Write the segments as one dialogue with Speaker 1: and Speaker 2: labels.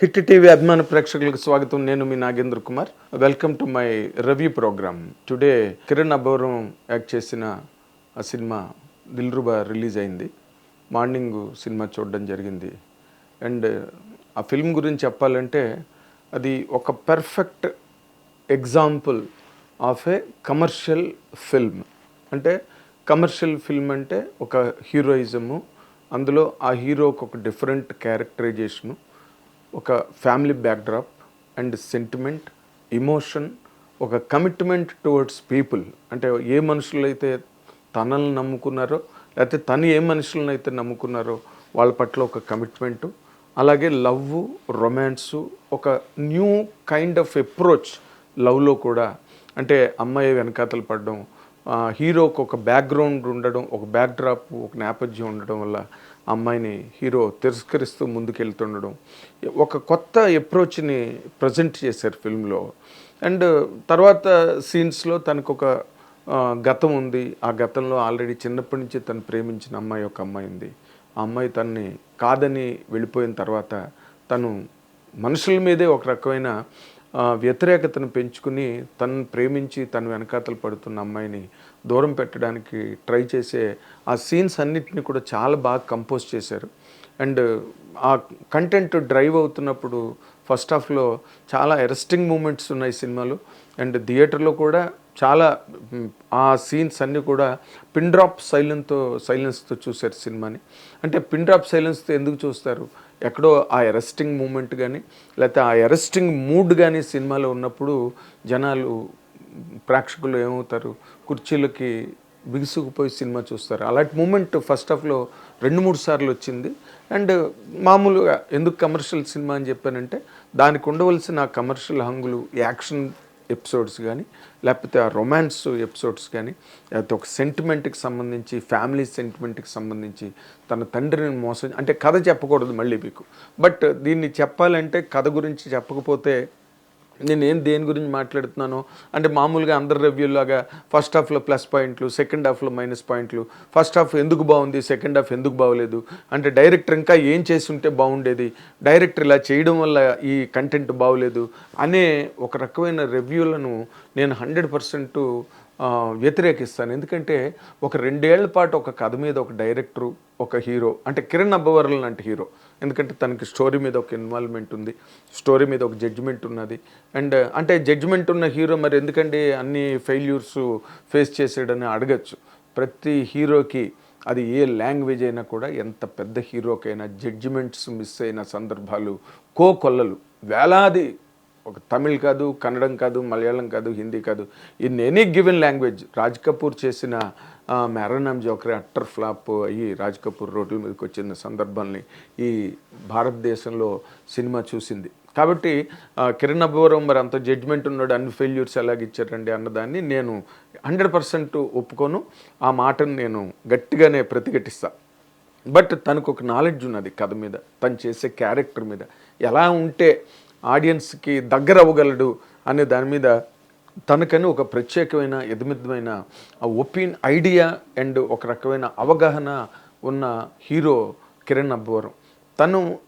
Speaker 1: Hit TV అభిమాన ప్రేక్షకులకు స్వాగతం. నేను మీ Nagendra Kumar. Welcome to my review program today Kiran Abbavaram act చేసిన ఆ సినిమా దిల్రుబా రిలీజ్ అయింది. మార్నింగ్ సినిమా చూడడం జరిగింది. అండ్ ఆ ఫిల్మ్ గురించి చెప్పాలంటే అది ఒక perfect example of a commercial film అంటే కమర్షియల్ ఫిల్మ్ అంటే ఒక హీరోయిజము అందులో ఆ హీరోకి ఒక డిఫరెంట్ క్యారెక్టరైజేషను ఒక family backdrop and sentiment emotion ఒక కమిట్మెంట్ టువర్డ్స్ పీపుల్ అంటే ఏ మనుషులైతే తనల్ని నమ్ముకున్నారో లేకపోతే తను ఏ మనుషులను అయితే నమ్ముకున్నారో వాళ్ళ పట్ల ఒక కమిట్మెంటు అలాగే లవ్ రొమాన్సు ఒక న్యూ కైండ్ ఆఫ్ అప్రోచ్ లవ్లో కూడా. అంటే అమ్మాయి వెనకాతలు పడడం హీరోకు హీరోకి ఒక బ్యాక్గ్రౌండ్ ఉండడం ఒక బ్యాక్డ్రాప్ ఒక నేపథ్యం ఉండడం వల్ల అమ్మాయిని హీరో తిరస్కరిస్తూ ముందుకెళ్తుండడం ఒక కొత్త అప్రోచ్ని ప్రజెంట్ చేశారు ఫిల్మ్లో. అండ్ తర్వాత సీన్స్లో తనకు ఒక గతం ఉంది. ఆ గతంలో ఆల్రెడీ చిన్నప్పటి నుంచి తను ప్రేమించిన అమ్మాయి ఒక అమ్మాయి ఉంది. ఆ అమ్మాయి తనని కాదని వెళ్ళిపోయిన తర్వాత తను మనుషుల మీదే ఒక రకమైన వ్యతిరేకతను పెంచుకుని తను ప్రేమించి తన వెనకాతలు పడుతున్న అమ్మాయిని దూరం పెట్టడానికి ట్రై చేసే ఆ సీన్స్ అన్నిటిని కూడా చాలా బాగా కంపోజ్ చేశారు. అండ్ ఆ కంటెంట్ డ్రైవ్ అవుతున్నప్పుడు ఫస్ట్ హాఫ్లో చాలా అరెస్టింగ్ మూమెంట్స్ ఉన్నాయి సినిమాలో. అండ్ థియేటర్లో కూడా చాలా ఆ సీన్స్ అన్నీ కూడా పిన్ డ్రాప్ సైలెన్తో సైలెన్స్తో చూశారు సినిమాని. అంటే పిన్ డ్రాప్ సైలెన్స్తో ఎందుకు చూస్తారు? ఎక్కడో ఆ అరెస్టింగ్ మూమెంట్ కానీ లేకపోతే ఆ అరెస్టింగ్ మూడ్ కానీ సినిమాలో ఉన్నప్పుడు జనాలు ప్రేక్షకులు ఏమవుతారు? కుర్చీలకి బిగుసుకుపోయి సినిమా చూస్తారు. అలాంటి మూమెంట్ ఫస్ట్ హాఫ్లో రెండు మూడు సార్లు వచ్చింది. అండ్ మామూలుగా ఎందుకు కమర్షియల్ సినిమా అని చెప్పానంటే దానికి ఉండవలసిన కమర్షియల్ హంగులు యాక్షన్ ఎపిసోడ్స్ కానీ లేకపోతే ఆ రొమాన్స్ ఎపిసోడ్స్ కానీ లేకపోతే ఒక సెంటిమెంట్కి సంబంధించి ఫ్యామిలీ సెంటిమెంట్కి సంబంధించి తన తండ్రిని మోసం అంటే కథ చెప్పకూడదు మళ్ళీ మీకు. బట్ దీన్ని చెప్పాలంటే కథ గురించి చెప్పకపోతే నేను ఏం దేని గురించి మాట్లాడుతున్నాను అంటే మామూలుగా అందరి రివ్యూలాగా ఫస్ట్ హాఫ్లో ప్లస్ పాయింట్లు సెకండ్ హాఫ్లో మైనస్ పాయింట్లు ఫస్ట్ హాఫ్ ఎందుకు బాగుంది సెకండ్ హాఫ్ ఎందుకు బాగోలేదు అంటే డైరెక్టర్ ఇంకా ఏం చేసి ఉంటే బాగుండేది డైరెక్టర్ ఇలా చేయడం వల్ల ఈ కంటెంట్ బాగోలేదు అనే ఒక రకమైన రివ్యూలను నేను హండ్రెడ్ పర్సెంట్ వ్యతిరేకిస్తాను. ఎందుకంటే ఒక రెండేళ్ళ పాటు ఒక కథ మీద ఒక డైరెక్టరు ఒక హీరో అంటే కిరణ్ అబ్బవరం లాంటి హీరో ఎందుకంటే తనకి స్టోరీ మీద ఒక ఇన్వాల్వ్మెంట్ ఉంది స్టోరీ మీద ఒక జడ్జిమెంట్ ఉన్నది. అండ్ అంటే జడ్జిమెంట్ ఉన్న హీరో మరి ఎందుకంటే అన్ని ఫెయిల్యూర్స్ ఫేస్ చేసాడని అడగచ్చు. ప్రతి హీరోకి అది ఏ లాంగ్వేజ్ అయినా కూడా ఎంత పెద్ద హీరోకైనా జడ్జిమెంట్స్ మిస్ అయిన సందర్భాలు కో కొల్లలు వేలాది ఒక తమిళ్ కాదు కన్నడం కాదు మలయాళం కాదు హిందీ కాదు in any given language Raj Kapoor చేసిన మెరనామ్ జోకరే అట్టర్ ఫ్లాప్ అయ్యి రాజ్ కపూర్ రోడ్ల మీదకి వచ్చిన సందర్భాల్ని ఈ భారతదేశంలో సినిమా చూసింది. కాబట్టి ఆ, కిరణ్ అబ్బోరం మరి అంత జడ్జ్మెంట్ ఉన్నాడు అన్ని ఫెయిల్యూర్స్ ఎలాగ ఇచ్చారండి అన్నదాన్ని నేను హండ్రెడ్ పర్సెంట్ ఒప్పుకోను. ఆ మాటను నేను గట్టిగానే ప్రతిఘటిస్తాను బట్ తనకు ఒక నాలెడ్జ్ ఉన్నది కథ మీద తను చేసే క్యారెక్టర్ మీద. ఎలా ఉంటే ఆడియన్స్కి దగ్గర అవ్వగలడు అనే దాని మీద తనకని ఒక ప్రత్యేకమైన ఎదుమిద్దమైన ఒపీన్ ఐడియా అండ్ ఒక రకమైన అవగాహన ఉన్న హీరో కిరణ్ అబ్బవరం. తను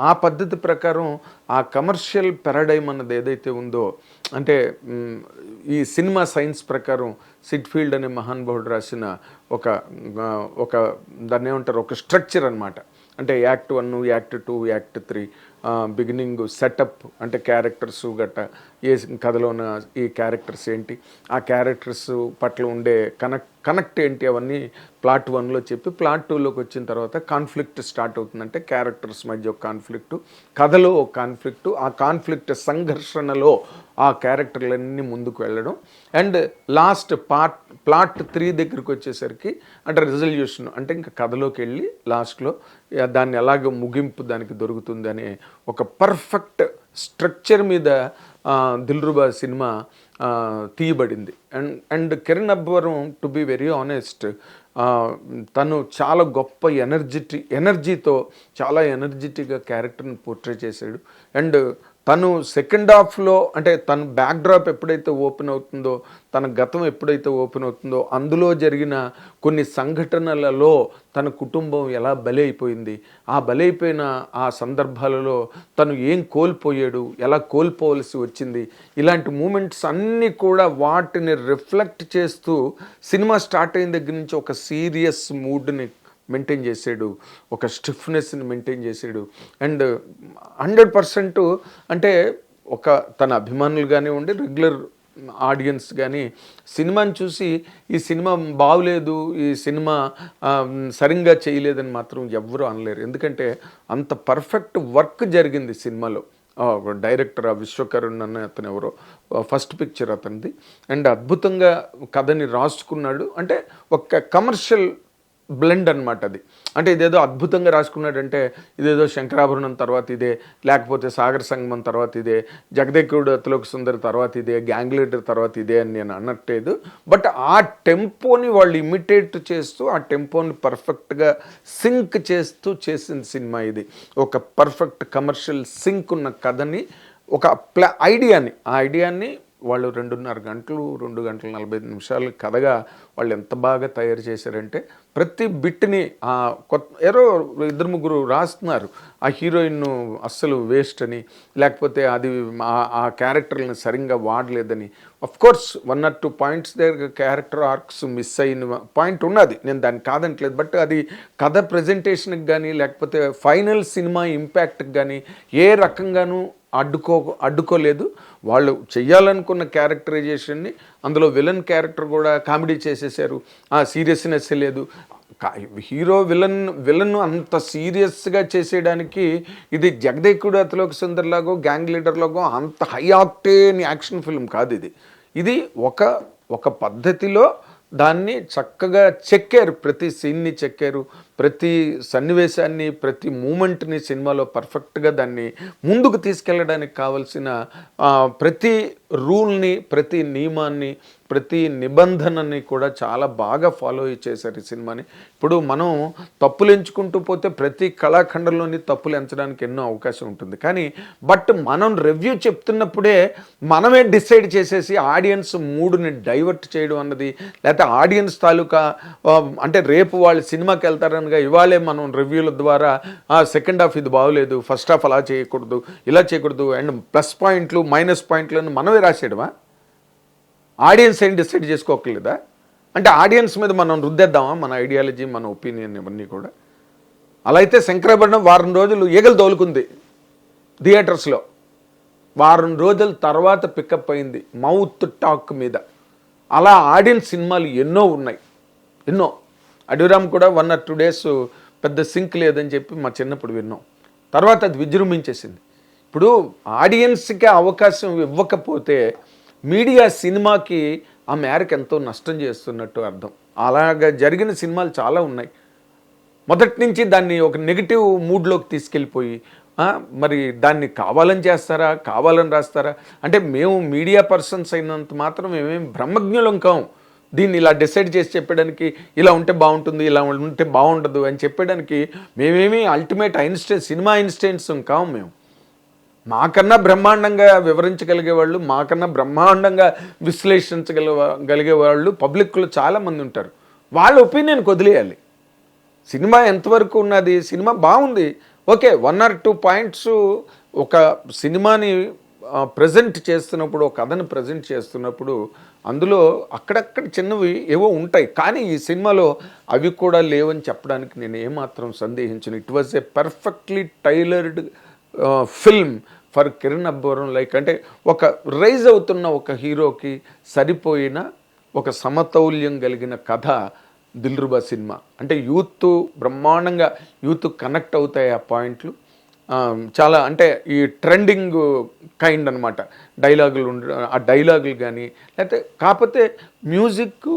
Speaker 1: ఆ పద్ధతి ప్రకారం ఆ కమర్షియల్ పారాడైమ్ అన్నది ఏదైతే ఉందో అంటే ఈ సినిమా సైన్స్ ప్రకారం సిడ్ఫీల్డ్ అనే మహానుభావుడు రాసిన ఒక ఒక దాన్ని ఏమంటారు ఒక స్ట్రక్చర్ అన్నమాట. అంటే act one act two act three beginning setup అంటే క్యారెక్టర్స్ గట్ట ఏ కథలో ఉన్న ఈ క్యారెక్టర్స్ ఏంటి? ఆ క్యారెక్టర్స్ పట్ల ఉండే కనెక్ట్ కనెక్ట్ ఏంటి అవన్నీ? ప్లాట్ వన్లో చెప్పి ప్లాట్ టూలోకి వచ్చిన తర్వాత కాన్ఫ్లిక్ట్ స్టార్ట్ అవుతుందంటే క్యారెక్టర్స్ మధ్య ఒక కాన్ఫ్లిక్ట్ కథలో ఒక కాన్ఫ్లిక్ట్ ఆ కాన్ఫ్లిక్ట్ సంఘర్షణలో ఆ క్యారెక్టర్లన్నీ ముందుకు వెళ్ళడం. And last part plot three దగ్గరికి వచ్చేసరికి అంటే రిజల్యూషన్ అంటే ఇంకా కథలోకి వెళ్ళి లాస్ట్లో దాన్ని ఎలాగ ముగింపు దానికి దొరుకుతుంది అనే ఒక పర్ఫెక్ట్ స్ట్రక్చర్ మీద Dilruba cinema తీయబడింది. And and Kiran Abbavaram to be very honest తను చాలా గొప్ప ఎనర్జిటి ఎనర్జీతో చాలా ఎనర్జెటిక్గా క్యారెక్టర్ని పోర్ట్రే చేశాడు. అండ్ తను సెకండ్ హాఫ్లో అంటే తన బ్యాక్డ్రాప్ ఎప్పుడైతే ఓపెన్ అవుతుందో తన గతం ఎప్పుడైతే ఓపెన్ అవుతుందో అందులో జరిగిన కొన్ని సంఘటనలలో తన కుటుంబం ఎలా బలైపోయింది. ఆ బలైపోయిన ఆ సందర్భాలలో తను ఏం కోల్పోయాడు ఎలా కోల్పోవలసి వచ్చింది. ఇలాంటి మూమెంట్స్ అన్నీ కూడా వాటిని రిఫ్లెక్ట్ చేస్తూ సినిమా స్టార్ట్ అయిన దగ్గర నుంచి ఒక సీరియస్ మూడ్ని మెయింటైన్ చేసాడు ఒక స్టిఫ్నెస్ని మెయింటైన్ చేసాడు. అండ్ హండ్రెడ్ పర్సెంట్ అంటే ఒక తన అభిమానులు కానీ ఉండి రెగ్యులర్ ఆడియన్స్ కానీ సినిమాని చూసి ఈ సినిమా బాగలేదు ఈ సినిమా సరిగ్గా చేయలేదని మాత్రం ఎవ్వరూ అనలేరు. ఎందుకంటే అంత పర్ఫెక్ట్ వర్క్ జరిగింది సినిమాలో. డైరెక్టర్ ఆ విశ్వకరుణ్ అన్న అతను ఎవరో ఫస్ట్ పిక్చర్ అతనిది. అండ్ అద్భుతంగా కథని రాసుకున్నాడు. అంటే ఒక కమర్షియల్ బ్లెండ్ అనమాట అది. అంటే ఇదేదో అద్భుతంగా రాసుకున్నాడంటే ఇదేదో శంకరాభరణం తర్వాత ఇదే లేకపోతే సాగర సంగమం తర్వాత ఇదే జగదేకుడు అతలోక సుందరి తర్వాత ఇదే గ్యాంగ్ లీడర్ తర్వాత ఇదే అని నేను అన్నట్లేదు బట్ ఆ టెంపోని వాళ్ళు ఇమిటేట్ చేస్తూ ఆ టెంపోని పర్ఫెక్ట్గా సింక్ చేస్తూ చేసిన సినిమా ఇది. ఒక పర్ఫెక్ట్ కమర్షియల్ సింక్ ఉన్న కథని ఒక ప్లా ఐడియాని ఆ ఐడియాని వాళ్ళు రెండున్నర గంటలు రెండు గంటల నలభై నిమిషాలు కథగా వాళ్ళు ఎంత బాగా తయారు చేశారంటే ప్రతి బిట్ని కొత్త ఎవరో ఇద్దరు ముగ్గురు రాస్తున్నారు. ఆ హీరోయిన్ అస్సలు వేస్ట్ అని లేకపోతే అది ఆ- ఆ క్యారెక్టర్ని సరిగ్గా వాడలేదని. Course one or two points దగ్గర క్యారెక్టర్ ఆర్క్స్ మిస్ అయిన పాయింట్ ఉన్నది. నేను దాన్ని కాదంటలేదు బట్ అది కథ ప్రజెంటేషన్కి కానీ లేకపోతే ఫైనల్ సినిమా ఇంపాక్ట్కి కానీ ఏ రకంగానూ అడ్డుకో అడ్డుకోలేదు. వాళ్ళు చెయ్యాలనుకున్న క్యారెక్టరైజేషన్ని అందులో విలన్ క్యారెక్టర్ కూడా కామెడీ చేసేసారు. ఆ సీరియస్నెస్ లేదు. హీరో విలన్ విలన్ అంత సీరియస్గా చేసేయడానికి ఇది జగదేకుడు అతలోక సుందర్లాగో గ్యాంగ్ లీడర్లాగో అంత హై ఆక్టేన్ యాక్షన్ ఫిల్మ్ కాదు ఇది. ఇది ఒక ఒక పద్ధతిలో దాన్ని చక్కగా చెక్కారు. ప్రతి సీన్ని చెక్కారు. ప్రతి సన్నివేశాన్ని ప్రతి మూమెంట్ని సినిమాలో పర్ఫెక్ట్గా దాన్ని ముందుకు తీసుకెళ్ళడానికి కావలసిన ప్రతి రూల్ని ప్రతి నియమాన్ని ప్రతి నిబంధనని కూడా చాలా బాగా ఫాలో చేశారు ఈ సినిమాని. ఇప్పుడు మనం తప్పులు ఎంచుకుంటూ పోతే ప్రతి కళాఖండంలోని తప్పులు ఎంచడానికి ఎన్నో అవకాశం ఉంటుంది. కానీ బట్ మనం రివ్యూ చెప్తున్నప్పుడే మనమే డిసైడ్ చేసేసి ఆడియన్స్ మూడుని డైవర్ట్ చేయడం అన్నది లేకపోతే ఆడియన్స్ తాలూకా అంటే రేపు వాళ్ళు సినిమాకి వెళ్తారనగా ఇవాళే మనం రివ్యూల ద్వారా సెకండ్ హాఫ్ ఇది బాగోలేదు ఫస్ట్ హాఫ్ అలా చేయకూడదు ఇలా చేయకూడదు అండ్ ప్లస్ పాయింట్లు మైనస్ పాయింట్లను మనమే రాసేయడమా? ఆడియన్స్ ఏం డిసైడ్ చేసుకోకలేదా? అంటే ఆడియన్స్ మీద మనం రుద్దేద్దామా? మన ఐడియాలజీ మన ఒపీనియన్ ఇవన్నీ కూడా. అలా అయితే శంకరాభరణం వారం రోజులు ఈగలు తోలుకుంది థియేటర్స్లో వారం రోజుల తర్వాత పికప్ అయింది మౌత్ టాక్ మీద. అలా ఆడియన్స్ సినిమాలు ఎన్నో ఉన్నాయి. ఎన్నో. అడిరామ్ కూడా వన్ ఆర్ టూ డేస్ పెద్ద సింక్ లేదని చెప్పి మా చిన్నప్పుడు విన్నాం. తర్వాత అది విజృంభించేసింది. ఇప్పుడు ఆడియన్స్కి అవకాశం ఇవ్వకపోతే మీడియా సినిమాకి ఆ మేరకు ఎంతో నష్టం చేస్తున్నట్టు అర్థం. అలాగా జరిగిన సినిమాలు చాలా ఉన్నాయి. మొదటి నుంచి దాన్ని ఒక నెగిటివ్ మూడ్లోకి తీసుకెళ్ళిపోయి మరి దాన్ని కావాలని చేస్తారా కావాలని రాస్తారా? అంటే మేము మీడియా పర్సన్స్ అయినంత మాత్రం మేమేం బ్రహ్మజ్ఞులం కాము దీన్ని ఇలా డిసైడ్ చేసి చెప్పడానికి ఇలా ఉంటే బాగుంటుంది ఇలా ఉంటే బాగుండదు అని చెప్పడానికి మేమేమి అల్టిమేట్ ఐన్స్టైన్ సినిమా ఇన్స్టెంట్స్ కాము మేము. మాకన్నా బ్రహ్మాండంగా వివరించగలిగే వాళ్ళు మాకన్నా బ్రహ్మాండంగా విశ్లేషించగల గలిగే వాళ్ళు పబ్లిక్లో చాలామంది ఉంటారు. వాళ్ళ ఒపీనియన్ వదిలేయాలి సినిమా ఎంతవరకు ఉన్నది? సినిమా బాగుంది. Okay one or two points ఒక సినిమాని ప్రజెంట్ చేస్తున్నప్పుడు ఒక కథను ప్రజెంట్ చేస్తున్నప్పుడు అందులో అక్కడక్కడ చిన్నవి ఏవో ఉంటాయి. కానీ ఈ సినిమాలో అవి కూడా లేవని చెప్పడానికి నేను ఏమాత్రం సందేహించను. It was a perfectly tailored film for Kiran Abbavaram like అంటే ఒక రైజ్ అవుతున్న ఒక హీరోకి సరిపోయిన ఒక సమతౌల్యం కలిగిన కథ దిల్రుబా సినిమా. అంటే యూత్ బ్రహ్మాండంగా యూత్ కనెక్ట్ అవుతాయి ఆ పాయింట్లు. చాలా అంటే ఈ ట్రెండింగ్ కైండ్ అనమాట డైలాగులు ఉండ ఆ డైలాగులు కానీ లేకపోతే కాకపోతే మ్యూజిక్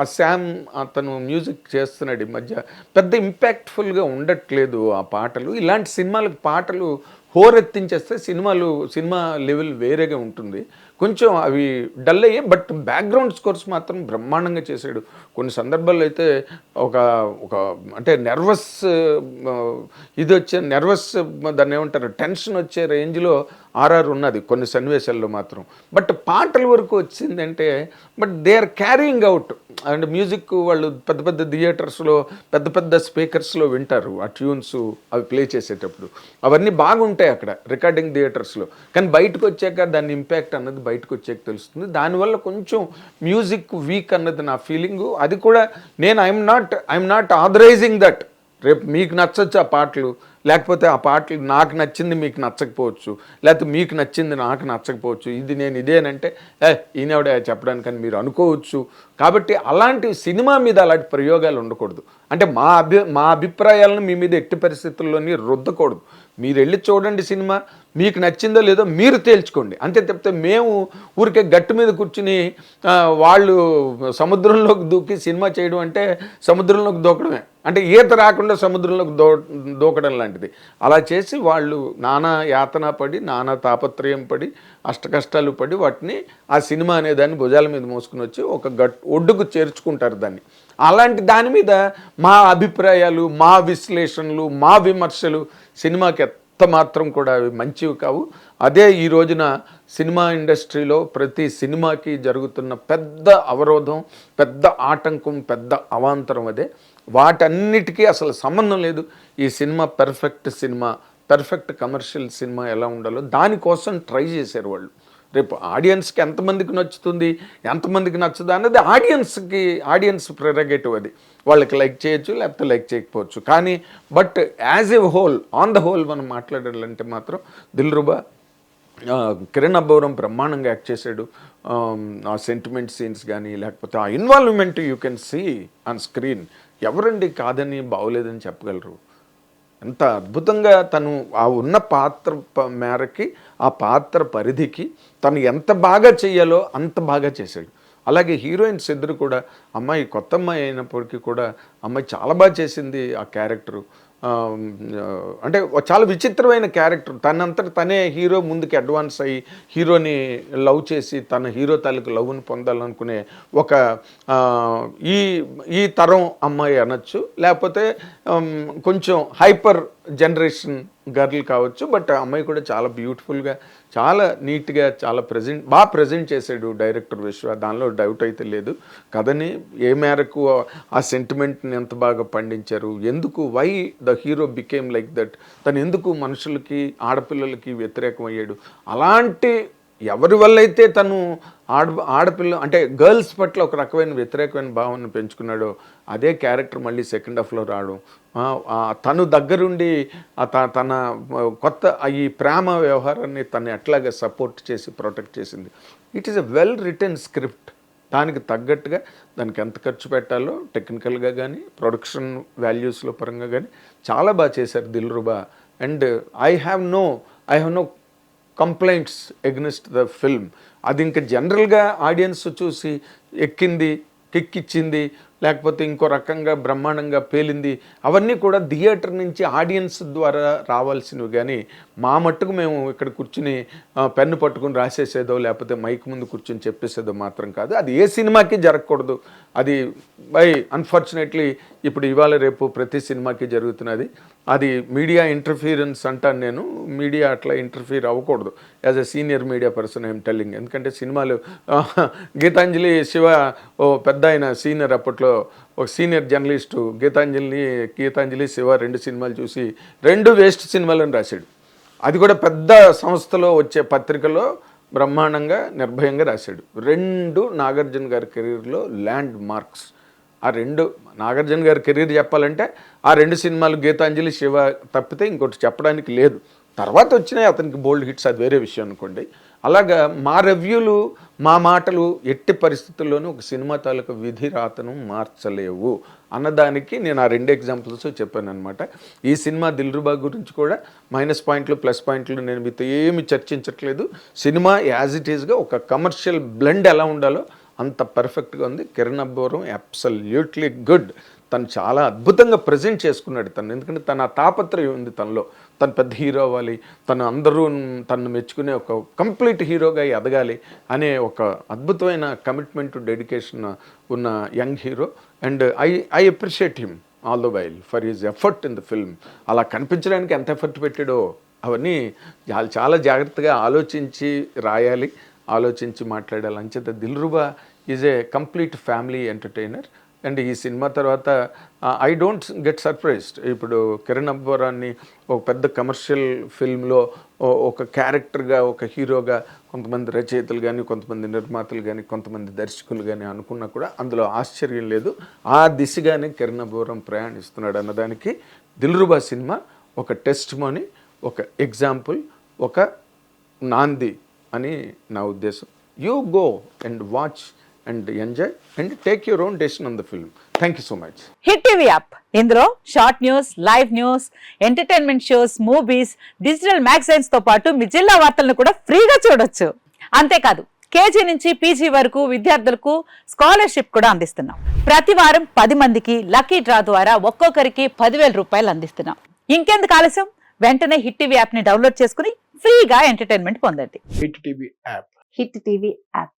Speaker 1: ఆ శామ్ అతను మ్యూజిక్ చేస్తున్నాడు ఈ మధ్య పెద్ద ఇంపాక్ట్ఫుల్గా ఉండట్లేదు ఆ పాటలు. ఇలాంటి సినిమాలకు పాటలు హోరెత్తించేస్తే సినిమాలు సినిమా లెవెల్ వేరేగా ఉంటుంది. కొంచెం అవి డల్ అయ్యాయి బట్ బ్యాక్గ్రౌండ్ స్కోర్స్ మాత్రం బ్రహ్మాండంగా చేశాడు. కొన్ని సందర్భాల్లో అయితే ఒక ఒక అంటే నెర్వస్ ఇది వచ్చే నెర్వస్ దాన్ని ఏమంటారు టెన్షన్ వచ్చే రేంజ్లో ఆర్ఆర్ ఉన్నది కొన్ని సన్నివేశాల్లో మాత్రం. బట్ పాటల వరకు వచ్చిందంటే but they are carrying out and music వాళ్ళు పెద్ద పెద్ద థియేటర్స్లో పెద్ద పెద్ద స్పీకర్స్లో వింటారు ఆ ట్యూన్స్ అవి ప్లే చేసేటప్పుడు. అవన్నీ బాగుంటాయి అక్కడ రికార్డింగ్ థియేటర్స్లో. కానీ బయటకు వచ్చాక దాని ఇంపాక్ట్ అన్నది బయటకు వచ్చాక తెలుస్తుంది. దానివల్ల కొంచెం మ్యూజిక్ వీక్ అన్నది నా ఫీలింగు. అది కూడా నేను I'm not I'm not authorising that రేపు మీకు నచ్చచ్చు ఆ పాటలు? లేకపోతే ఆ పాటలు నాకు నచ్చింది మీకు నచ్చకపోవచ్చు. లేకపోతే మీకు నచ్చింది నాకు నచ్చకపోవచ్చు. ఇది నేను ఇదేనంటే ఏ ఈయనవిడ చెప్పడానికని మీరు అనుకోవచ్చు. కాబట్టి అలాంటి సినిమా మీద అలాంటి ప్రయోగాలు ఉండకూడదు. అంటే మా అభి మా అభిప్రాయాలను మీ మీద ఎట్టి పరిస్థితుల్లోని రుద్దకూడదు. మీరు వెళ్ళి చూడండి సినిమా మీకు నచ్చిందో లేదో మీరు తేల్చుకోండి. అంతే తప్పితే మేము ఊరికే గట్టు మీద కూర్చుని వాళ్ళు సముద్రంలోకి దూకి సినిమా చేయడం అంటే సముద్రంలోకి దూకడమే. అంటే ఈత రాకుండా సముద్రంలోకి దో దూకడం లాంటిది. అలా చేసి వాళ్ళు నానా యాతన పడి నానా తాపత్రయం పడి అష్టకష్టాలు పడి వాటిని ఆ సినిమా అనే దాన్ని భుజాల మీద మోసుకుని వచ్చి ఒక గట్ ఒడ్డుకు చేర్చుకుంటారు దాన్ని. అలాంటి దాని మీద మా అభిప్రాయాలు మా విశ్లేషణలు మా విమర్శలు సినిమాకి ఎంత మాత్రం కూడా అవి మంచివి కావు. అదే ఈ రోజున సినిమా ఇండస్ట్రీలో ప్రతి సినిమాకి జరుగుతున్న పెద్ద అవరోధం పెద్ద ఆటంకం పెద్ద అవాంతరం అదే. వాటన్నిటికీ అసలు సంబంధం లేదు. ఈ cinema perfect cinema perfect commercial cinema ఎలా ఉండాలో దానికోసం ట్రై చేశారు వాళ్ళు. రేపు ఆడియన్స్కి ఎంతమందికి నచ్చుతుంది ఎంతమందికి నచ్చదు అన్నది ఆడియన్స్కి ఆడియన్స్ ప్రెరగేటివ్ అది. వాళ్ళకి లైక్ చేయొచ్చు లేకపోతే లైక్ చేయకపోవచ్చు. కానీ but as a whole on the whole మనం మాట్లాడాలంటే మాత్రం దిల్రుబా కిరణ్ అబ్బవరం బ్రహ్మాండంగా యాక్ట్ చేశాడు. ఆ సెంటిమెంట్ సీన్స్ కానీ లేకపోతే ఆ involvement you can see on screen ఎవరండి కాదని బాగోలేదని చెప్పగలరు? ఎంత అద్భుతంగా తను ఆ ఉన్న పాత్ర ప- మేరకి ఆ పాత్ర పరిధికి తను ఎంత బాగా చేయాలో అంత బాగా చేశాడు. అలాగే హీరోయిన్స్ ఇద్దరు కూడా అమ్మాయి కొత్త అమ్మాయి అయినప్పటికీ కూడా అమ్మాయి చాలా బాగా చేసింది ఆ క్యారెక్టరు. అంటే చాలా విచిత్రమైన క్యారెక్టర్. తనంతట తనే హీరో ముందుకి అడ్వాన్స్ అయ్యి హీరోని లవ్ చేసి తన హీరో తాలూకు లవ్ని పొందాలనుకునే ఒక ఈ ఈ తరం అమ్మాయి అనొచ్చు. లేకపోతే కొంచెం హైపర్ జనరేషన్ గర్ల్ కావచ్చు. బట్ అమ్మాయి కూడా చాలా బ్యూటిఫుల్గా చాలా నీట్గా చాలా ప్రజెంట్ బాగా ప్రజెంట్ చేశాడు డైరెక్టర్ విశ్వ. దానిలో డౌట్ అయితే లేదు. కథని ఏ మేరకు ఆ సెంటిమెంట్ని ఎంత బాగా పండించారు? ఎందుకు why the hero became like that తను ఎందుకు మనుషులకి ఆడపిల్లలకి వ్యతిరేకం అయ్యాడు అలాంటి ఎవరి వల్ల అయితే తను ఆడ ఆడపిల్ల అంటే గర్ల్స్ పట్ల ఒక రకమైన వ్యతిరేకమైన భావన పెంచుకున్నాడో అదే క్యారెక్టర్ మళ్ళీ సెకండ్ హాఫ్లో రావడం. తను దగ్గరుండి తన కొత్త ఈ ప్రేమ వ్యవహారాన్ని తను ఎట్లాగా సపోర్ట్ చేసి ప్రొటెక్ట్ చేసింది. It is a well written script దానికి తగ్గట్టుగా దానికి ఎంత ఖర్చు పెట్టాలో టెక్నికల్గా కానీ ప్రొడక్షన్ వాల్యూస్లో పరంగా కానీ చాలా బాగా చేశారు Dilruba and I have no I have no complaints against the film అది ఇంకా జనరల్గా ఆడియన్స్ చూసి ఎక్కింది కిక్కిచ్చింది లేకపోతే ఇంకో రకంగా బ్రహ్మాండంగా పేలింది. అవన్నీ కూడా థియేటర్ నుంచి ఆడియన్స్ ద్వారా రావాల్సినవి. కానీ మా మట్టుకు మేము ఇక్కడ కూర్చుని పెన్ను పట్టుకుని రాసేసేదో లేకపోతే మైక్ ముందు కూర్చుని చెప్పేసేదో మాత్రం కాదు. అది ఏ సినిమాకి జరగకూడదు. అది బై అన్ఫార్చునేట్లీ ఇప్పుడు ఇవాళ రేపు ప్రతి సినిమాకి జరుగుతున్నది. అది మీడియా ఇంటర్ఫీరెన్స్ అంటాను నేను. మీడియా అట్లా ఇంటర్ఫీర్ అవ్వకూడదు. As a senior media person I'm telling ఎందుకంటే సినిమాలు గీతాంజలి శివ ఓ పెద్ద ఆయన సీనియర్ అప్పట్లో ఒక సీనియర్ జర్నలిస్టు గీతాంజలి గీతాంజలి శివ రెండు సినిమాలు చూసి రెండు వేస్ట్ సినిమాలను రాశాడు. అది కూడా పెద్ద సంస్థలో వచ్చే పత్రికలో బ్రహ్మాండంగా నిర్భయంగా రాశాడు. రెండు నాగార్జున గారి కెరీర్లో ల్యాండ్ మార్క్స్. ఆ రెండు నాగార్జున గారి కెరీర్ చెప్పాలంటే ఆ రెండు సినిమాలు గీతాంజలి శివ తప్పితే ఇంకోటి చెప్పడానికి లేదు. తర్వాత వచ్చినాయి అతనికి బోల్డ్ హిట్స్ అది వేరే విషయం అనుకోండి. అలాగా మా రివ్యూలు మా మాటలు ఎట్టి పరిస్థితుల్లోనూ ఒక సినిమా తాలూకు విధి రాతను మార్చలేవు అన్నదానికి నేను ఆ రెండు ఎగ్జాంపుల్స్ చెప్పాను అనమాట ఈ సినిమా దిల్రుబా గురించి కూడా మైనస్ పాయింట్లు ప్లస్ పాయింట్లు నేను మీతో ఏమి చర్చించట్లేదు. సినిమా యాజ్ ఇట్ ఈస్గా ఒక కమర్షియల్ బ్లెండ్ ఎలా ఉండాలో అంత పర్ఫెక్ట్గా ఉంది. కిరణ్ అబ్బోరం అబ్సల్యూట్లీ గుడ్ తను చాలా అద్భుతంగా ప్రజెంట్ చేసుకున్నాడు తను. ఎందుకంటే తన తాపత్రయం ఉంది తనలో. తను పెద్ద హీరో అవ్వాలి తను అందరూ తను మెచ్చుకునే ఒక కంప్లీట్ హీరోగా ఎదగాలి అనే ఒక అద్భుతమైన కమిట్మెంట్ డెడికేషన్ ఉన్న young hero. And I I appreciate him all the while for his effort in the film. అలా కనిపించడానికి ఎంత ఎఫర్ట్ పెట్టాడో అవన్నీ చాలా చాలా జాగ్రత్తగా ఆలోచించి రాయాలి ఆలోచించి మాట్లాడాలి. అంచేత Dilruba is a complete family entertainer. And ఈ సినిమా తర్వాత ఐ డోంట్ గెట్ సర్ప్రైజ్డ్ ఇప్పుడు కిరణ్ అబ్బోరాన్ని ఒక పెద్ద కమర్షియల్ ఫిల్మ్లో ఒక క్యారెక్టర్గా ఒక హీరోగా కొంతమంది రచయితలు కానీ కొంతమంది నిర్మాతలు కానీ కొంతమంది దర్శకులు కానీ అనుకున్నా కూడా అందులో ఆశ్చర్యం లేదు. ఆ దిశగానే కిరణ్ అబ్బోరం ప్రయాణిస్తున్నాడు అన్నదానికి. దిల్రుబా సినిమా ఒక టెస్ట్ మోని ఒక ఎగ్జాంపుల్ ఒక నాంది అని నా ఉద్దేశం. You go and watch and enjoy and take your own decision on the film. Thank you so much
Speaker 2: hit TV app. ఇందులో short news live news entertainment shows movies digital మ్యాగజైన్స్తో పాటు మీ జిల్లా వార్తలను కూడా ఫ్రీగా చూడొచ్చు. అంతేకాదు కేజీ నుంచి పీజీ వరకు విద్యార్థులకు స్కాలర్షిప్ కూడా అందిస్తున్నాం. ప్రతి వారం పది మందికి లక్కీ డ్రా ద్వారా ఒక్కొక్కరికి పదివేల రూపాయలు అందిస్తున్నాం. ఇంకెందుకు ఆలస్యం? వెంటనే హిట్ టీవీ యాప్ని డౌన్లోడ్ చేసుకుని ఫ్రీగా ఎంటర్టైన్మెంట్ పొందండి.
Speaker 3: Hit TV app.
Speaker 2: Hit TV app.